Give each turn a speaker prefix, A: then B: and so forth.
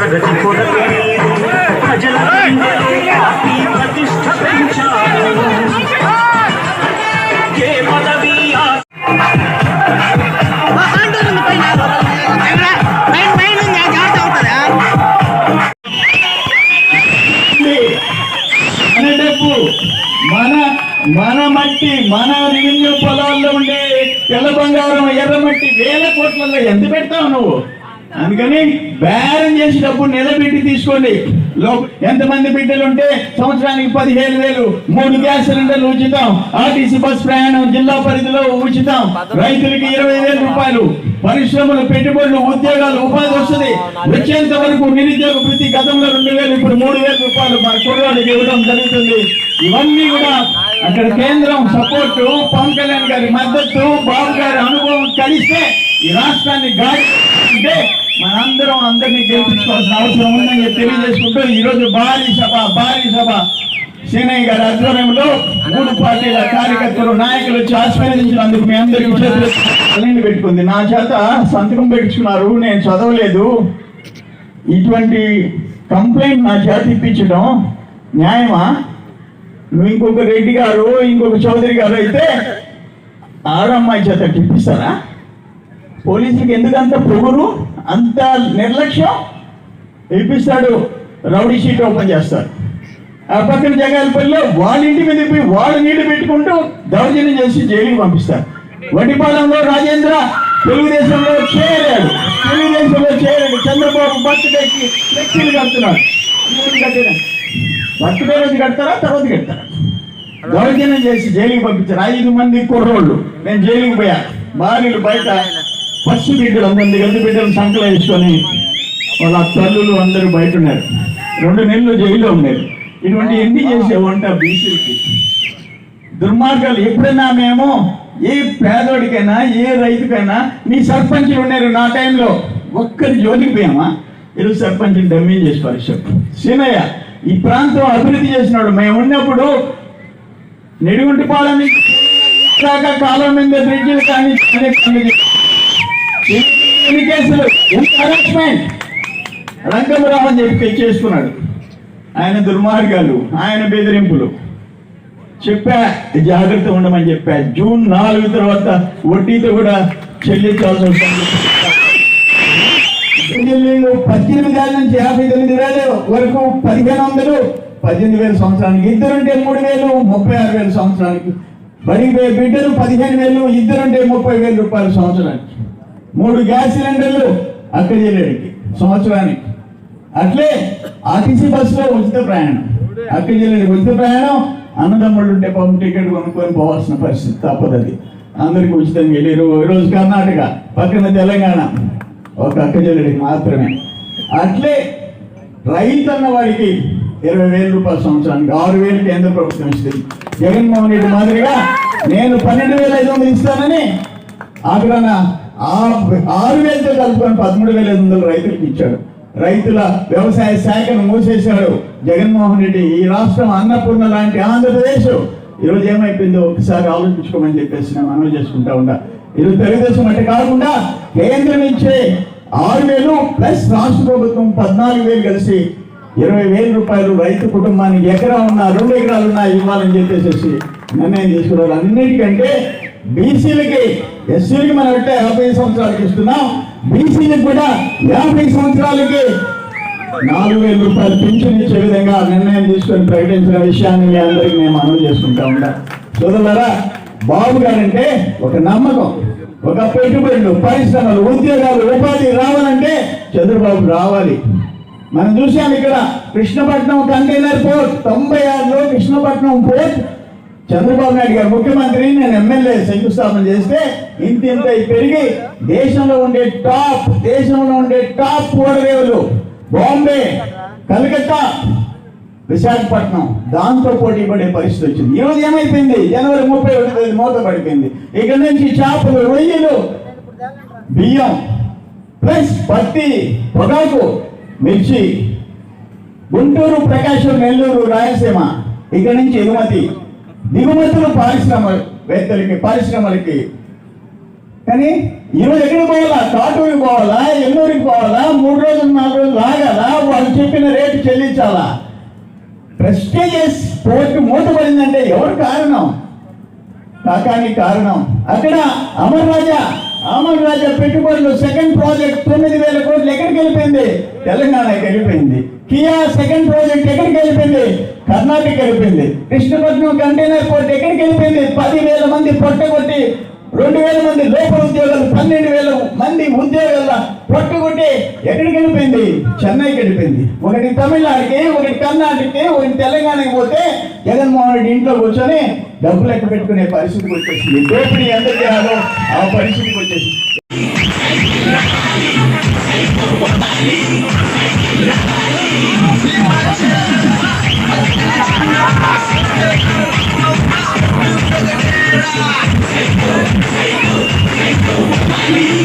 A: ప్రగతి మన మన మట్టి మన రెవెన్యూ పొలాల్లో ఉండే తెల్ల బంగారం ఎర్రమట్టి వేల కోట్లలో ఎంత పెడతావు నువ్వు అందుకని బేరం చేసి డబ్బు నిలబెట్టి తీసుకోండి. లో ఎంతమంది బిడ్డలు ఉంటే సంవత్సరానికి పదిహేను వేలు మూడు గ్యాస్ సిలిండర్లు ఉచితం ఆర్టీసీ బస్ ప్రయాణం జిల్లా పరిధిలో ఉచితం రైతులకి ఇరవై వేల రూపాయలు పరిశ్రమలు పెట్టుబడులు ఉద్యోగాలు ఉపాధి వస్తుంది. వచ్చేంత వరకు నిరుద్యోగ వృత్తి గతంలో రెండు వేలు ఇప్పుడు మూడు వేల రూపాయలు మన కుర్రాడికి ఇవ్వడం జరుగుతుంది. ఇవన్నీ కూడా అక్కడ కేంద్రం సపోర్టు పవన్ కళ్యాణ్ గారి మద్దతు బాబు గారి అనుభవం కలిస్తే ఈ రాష్ట్రాన్ని గాడి అంటే మనందరం అందరినీ గెలిపించుకోవాల్సిన అవసరం ఉందని తెలియజేసుకుంటూ ఈ రోజు భారీ సభ భారీ సభ. సీనయ్య గారి ఆధ్వర్యంలో మూడు పార్టీల కార్యకర్తలు నాయకులు వచ్చి ఆశీర్వదించినందుకు మీ అందరికీ చేతులు పెట్టుకుంది. నా చేత సంతకం పెట్టుకున్నారు నేను చదవలేదు. ఇటువంటి కంప్లైంట్ నా చేత ఇప్పించడం న్యాయమా? ఇంకొక రెడ్డి గారు ఇంకొక చౌదరి గారు అయితే ఆడమ్మాయి చేత ఇప్పిస్తారా పోలీసులకు ఎందుకంత పొగురు అంత నిర్లక్ష్యం? ఇప్పిస్తాడు రౌడీ షీట్ ఓపెన్ చేస్తారు. ఆ పక్కన జగాలపల్లిలో వాళ్ళ ఇంటి మీద పోయి వాళ్ళ నీళ్ళు పెట్టుకుంటూ దౌర్జన్యం చేసి జైలుకి పంపిస్తారు. వడ్డిపాలెంలో రాజేంద్ర తెలుగుదేశంలో చేరాడు తెలుగుదేశంలో చేయలేదు చంద్రబాబు బర్త్డేకి ఫ్లెక్సీలు కడుతున్నాడు బర్త్డే రోజు కడతారా? తర్వాత కడతారా? దౌర్జన్యం చేసి జైలుకి పంపించారు. ఐదు మంది కుర్రోళ్ళు. నేను జైలుకి పోయా. భార్యలు బయట పసి బిడ్డలు అందరినీ గంది బిడ్డలు సంకలు వేసుకొని వాళ్ళ తల్లులు అందరూ బయట ఉన్నారు. రెండు నెలలు జైల్లో ఉన్నారు. ఇటువంటి ఎన్ని చేసే వంట బీసీలకి. దుర్మార్గాలు ఎప్పుడైనా మేము ఏ పేదోడికైనా ఏ రైతుకైనా నీ సర్పంచులు ఉన్నారు నా టైంలో ఒక్కరి జోలికి పోయామా? ఈరోజు సర్పంచ్ని డమ్మీ చేసి పరిస్థితి సీనయ్య ఈ ప్రాంతం అభివృద్ధి చేసినాడు. మేము ఉన్నప్పుడు నిడుగుంటి నుంచి దాకా కాలం మీద బ్రిడ్జిలు కానీ కేసులు? హరాస్మెంట్ రంగమరావు అని చెప్పి చేసుకున్నాడు. ఆయన దుర్మార్గాలు ఆయన బెదిరింపులు. చెప్పా జాగ్రత్త ఉండమని చెప్పా. జూన్ నాలుగు తర్వాత వడ్డీతో కూడా చెల్లించాల్సి వస్తుంది పద్దెనిమిది నుంచి యాభై తొమ్మిది వేల వరకు పదిహేను వందలు పద్దెనిమిది వేల సంవత్సరానికి ఇద్దరుంటే మూడు వేలు ముప్పై ఆరు వేల సంవత్సరానికి. బడి బిడ్డలు పదిహేను వేలు ఇద్దరుంటే ముప్పై వేల రూపాయలు సంవత్సరానికి. మూడు గ్యాస్ సిలిండర్లు అక్కజిల్లేడికి సంవత్సరానికి. అట్లే ఆర్టీసీ బస్సులో ఉచిత ప్రయాణం. అక్కజిల్లెడికి ఉచిత ప్రయాణం అన్నదమ్ముళ్ళు ఉంటే పంపు టికెట్ కొనుక్కొని పోవాల్సిన పరిస్థితి తప్పదు అది. అందరికి ఉచితంగా వెళ్ళారు. ఈరోజు కర్ణాటక పక్కన తెలంగాణ. ఒక అక్కజల్లుడికి మాత్రమే. అట్లే రైతు అన్న వాడికి ఇరవై వేల రూపాయల సంవత్సరానికి ఆరు వేలు కేంద్ర ప్రభుత్వం ఇస్తుంది. జగన్మోహన్ రెడ్డి మాదిరిగా నేను పన్నెండు వేల ఐదు వందలు ఇస్తానని ఆగ్రహణ ఆరు వేలతో కలుపుకొని పదమూడు వేల ఐదు వందలు రైతులకు ఇచ్చాడు. రైతుల వ్యవసాయ శాఖను మూసేశాడు జగన్మోహన్ రెడ్డి. ఈ రాష్ట్రం అన్నపూర్ణ లాంటి ఆంధ్రప్రదేశ్. ఈరోజు ఏమైపోయిందో ఒకసారి ఆలోచించుకోమని చెప్పేసి నేను మనవి చేసుకుంటా ఉండా ఈరోజు తెలుగుదేశం అంటే కాకుండా కేంద్రం ఇచ్చే ఆరు వేలు ప్లస్ రాష్ట్ర ప్రభుత్వం పద్నాలుగు వేలు కలిసి ఇరవై వేల రూపాయలు రైతు కుటుంబానికి ఎకరా ఉన్నా రెండు ఎకరాలు ఉన్నా ఇవ్వాలని చెప్పేసి నిర్ణయం తీసుకున్నారు అన్నిటికంటే బీసీలకి ఎస్సీలకి మనం అంటే యాభై సంవత్సరాలకి ఇస్తున్నాం. బీసీలకు కూడా యాభై సంవత్సరాలకి నాలుగు వేల రూపాయలు పెన్షన్ ఇచ్చే విధంగా నిర్ణయం తీసుకొని ప్రకటించిన విషయాన్ని మీ అందరికీ మేము అమలు చేసుకుంటా ఉంటా సోదరులరా బాబు గారంటే ఒక నమ్మకం. ఒక పెట్టుబడులు పరిశ్రమలు ఉద్యోగాలు ఉపాధి రావాలంటే చంద్రబాబు రావాలి. మనం చూసాం ఇక్కడ కృష్ణపట్నం కంటైనర్ పోర్ట్ తొంభై ఆరులో కృష్ణపట్నం పోర్ట్. చంద్రబాబు నాయుడు గారు ముఖ్యమంత్రి నేను ఎమ్మెల్యే శంకుస్థాపన చేస్తే ఇంత ఇంత పెరిగి దేశంలో ఉండే టాప్ దేశంలో ఉండే టాప్ ఓడరేవులు బాంబే కలకత్తా విశాఖపట్నం దాంతో పోటీ పడే పరిస్థితి వచ్చింది. ఈరోజు ఏమైపోయింది? జనవరి ముప్పై ఒకటి మూత పడిపోయింది. ఇక్కడ నుంచి చేపలు రొయ్యలు బియ్యం ప్లస్ పత్తి పొగాకు మిర్చి గుంటూరు ప్రకాశం నెల్లూరు రాయలసీమ ఇక్కడ నుంచి ఎగుమతి. దిగుమతులు పారిశ్రమవేత్తలకి పరిశ్రమలకి కానీ ఈరోజు ఎక్కడికి పోవాలా? కాటూరికి పోవాలా? ఎల్లూరికి పోవాలా? మూడు రోజులు నాలుగు రోజులు లాగాలా వాళ్ళు చెప్పిన రేటు చెల్లించాలా? ప్రెస్టేజియస్ పోర్టు మూతపడిందంటే ఎవరు కారణం? కాకాని కారణం. అక్కడ అమర్ రాజా అమర్ రాజా పెట్టుబడులు సెకండ్ ప్రాజెక్ట్ తొమ్మిది వేల కోట్లు ఎక్కడికి వెళ్ళిపోయింది? తెలంగాణకి వెళ్ళిపోయింది. కియా సెకండ్ ప్రాజెక్ట్ ఎక్కడికి వెళ్ళిపోయింది? కర్ణాటక వెళ్ళిపోయింది. కృష్ణపట్నం కంటైనర్ పోర్ట్ ఎక్కడికి వెళ్ళిపోయింది? పదివేల మంది పొట్టగొట్టి రెండు వేల మంది లోపల ఉద్యోగాలు పన్నెండు వేల మంది ఉద్యోగాల పట్టుకుంటే ఎక్కడికి వెళ్ళిపోయింది? చెన్నైకి వెళ్ళిపోయింది. ఒకటి తమిళనాడుకి ఒకటి కర్ణాటకకి ఒకటి తెలంగాణకి పోతే జగన్మోహన్ రెడ్డి ఇంట్లో కూర్చొని డబ్బులు లెక్క పెట్టుకునే పరిస్థితికి వచ్చేసింది. దోపిడీ ఎంత చేయాలో ఆ పరిస్థితికి వచ్చేసింది.
B: Amen.